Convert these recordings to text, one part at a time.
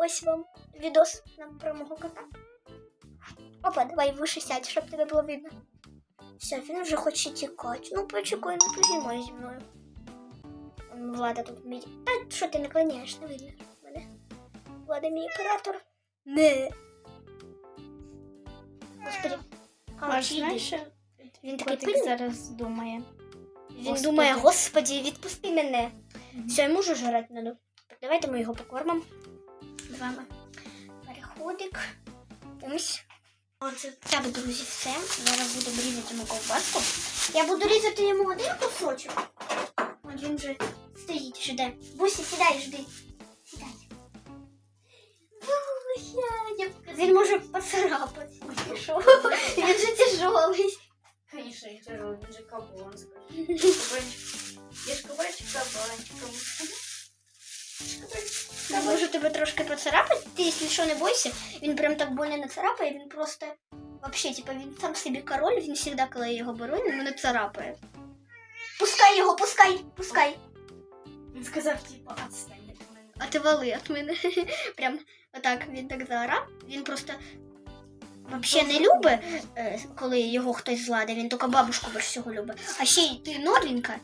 ось вам відос нам про мого кота. Опа, давай вище сядь, щоб тебе було видно. Все, він вже хоче тікати. Ну, почекай, не піднімай зі мною. Влада тут мій. Та що ти наклоняєш, не видно мене. Влада мій оператор. Не. Господи. А, чи знаєш, він такий пильний. зараз думає. Він Господи. думає, господі, відпусти мене. Все, йому вже жрати надо. Давайте ми його покормимо. З вами. Переходик. Ось. Отже, так, друзі, все. Зараз буду різати йому ковбаску. Я буду різати йому один кусочок. От він вже стоїть, жде. Бусі, сідай, жди. Сідай. Буся, я. Він може поцарапати. Він же тяжелий. Конечно, я тяжелый, він же кабан, скажи. Я ж кабанчик кабанчиком. Я можу тебе трошки поцарапати. Ти, якщо що, не бойся, він прям так больно не царапає, він просто. Вообще, типа, він сам собі король, він завжди, коли я його беру, він мене царапає. Пускай його, пускай, пускай. Він сказав, типа, отстань від мене. А ти вали від мене. Прям отак він так заорав. Він просто вообще не любить, е, коли його хтось зладить, він тільки бабушку більше всього любить. А ще й ти новенька.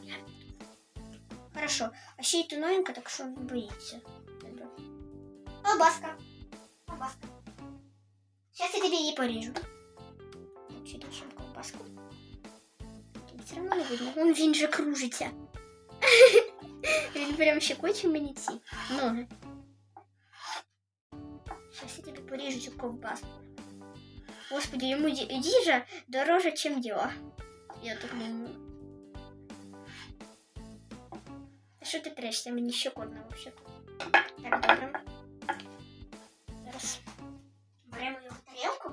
Хорошо. А ще й ти новенька, так що він боїться. тебе. Колбаска. Колбаска. Сейчас я тебе її поріжу. Чи дальше колбаску. Тобі все одно не видно. Вон він же кружиться. Він прям щекоче мені ці ноги. Сейчас я тобі поріжу цю ковбаску. Господи, йому ді- їжа дороже, ніж діла. Я так думаю. що ти трешся? Мені щекотно вообще. Так, добре. Зараз беремо його тарілку.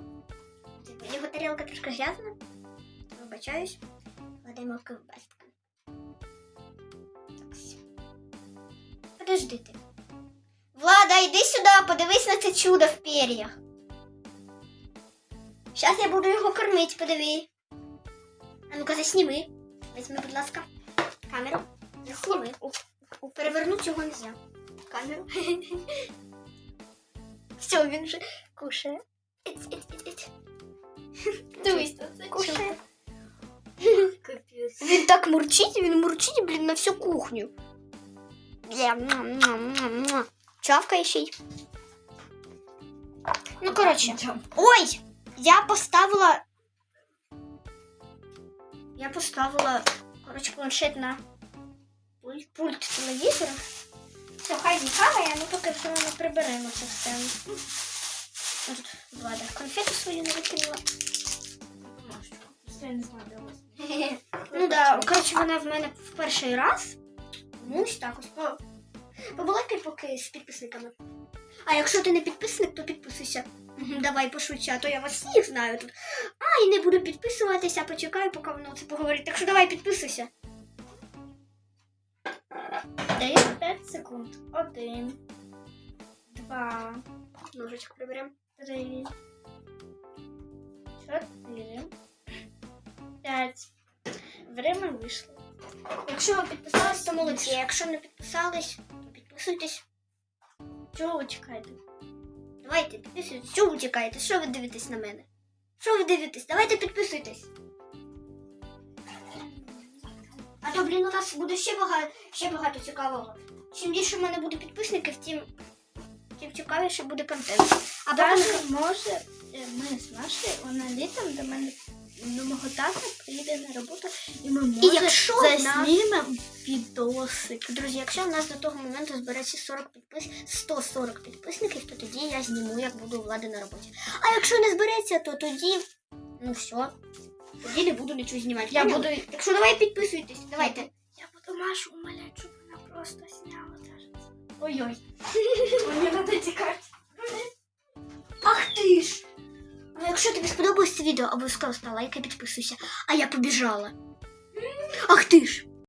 Його тарілка трошки грязна. Вибачаюсь. Кладемо ковбаску. Подожди ти. Влада, йди сюди, подивись на це чудо в пер'ях. Зараз я буду його кормити, подиви. А ну-ка, засніми. Візьми, будь ласка, камеру. Засніми. Перевернути його нельзя. Камеру. Все, він вже кушає. Іць, іць, іць, іць. Дивись, то це Кушає. Капець. Він так мурчить, він мурчить, блін, на всю кухню. Бля, муа, муа, муа, муа. Чавкає ще й. Ну, коротше. Ой! Я поставила. Я поставила, коротше, планшет на пульт, пульт телевізора. Все, хай а ми поки все одно приберемо це все. Тут влада конфету свою не викинула. Не. Ну да, коротше, вона в мене в перший раз. Ну, ось так ось. Побалакай поки з підписниками. А якщо ти не підписник, то підписуйся. Давай пошвидше, а то я вас всіх знаю тут. А, і не буду підписуватися, почекаю, поки воно це поговорить. Так що давай підписуйся. Секунд. Один. Два. Ножичок приберемо. Три. Чотири. П'ять. Время вийшло. Якщо ви підписались, то молодці. Якщо не підписались, то підписуйтесь. Чого ви чекаєте? Давайте підписуйтесь. Чого ви чекаєте? Що ви дивитесь на мене? Що ви дивитесь? Давайте підписуйтесь. А то, блін, у нас буде ще багато, ще багато цікавого. Чим більше в мене буде підписників, тим, тим цікавіше буде контент. А. Даже може е, ми з Машею, вона літом до мене до мого тата приїде на роботу, і ми може якщо в нас- відосик. Друзі, якщо у нас до того моменту збереться 40 підпис... 140 підписників, то тоді я зніму, як буду у влади на роботі. А якщо не збереться, то тоді, ну все, тоді не буду нічого знімати. Я Поняли? буду- Так що давай підписуйтесь, давайте. Я буду Машу умолять, щоб вона просто зняла даже. Ой-ой. Мені треба тікати. Ах ти ж! Ну, якщо тобі сподобалось це відео, обов'язково став лайк і підписуйся. А я побіжала. Ах ти ж!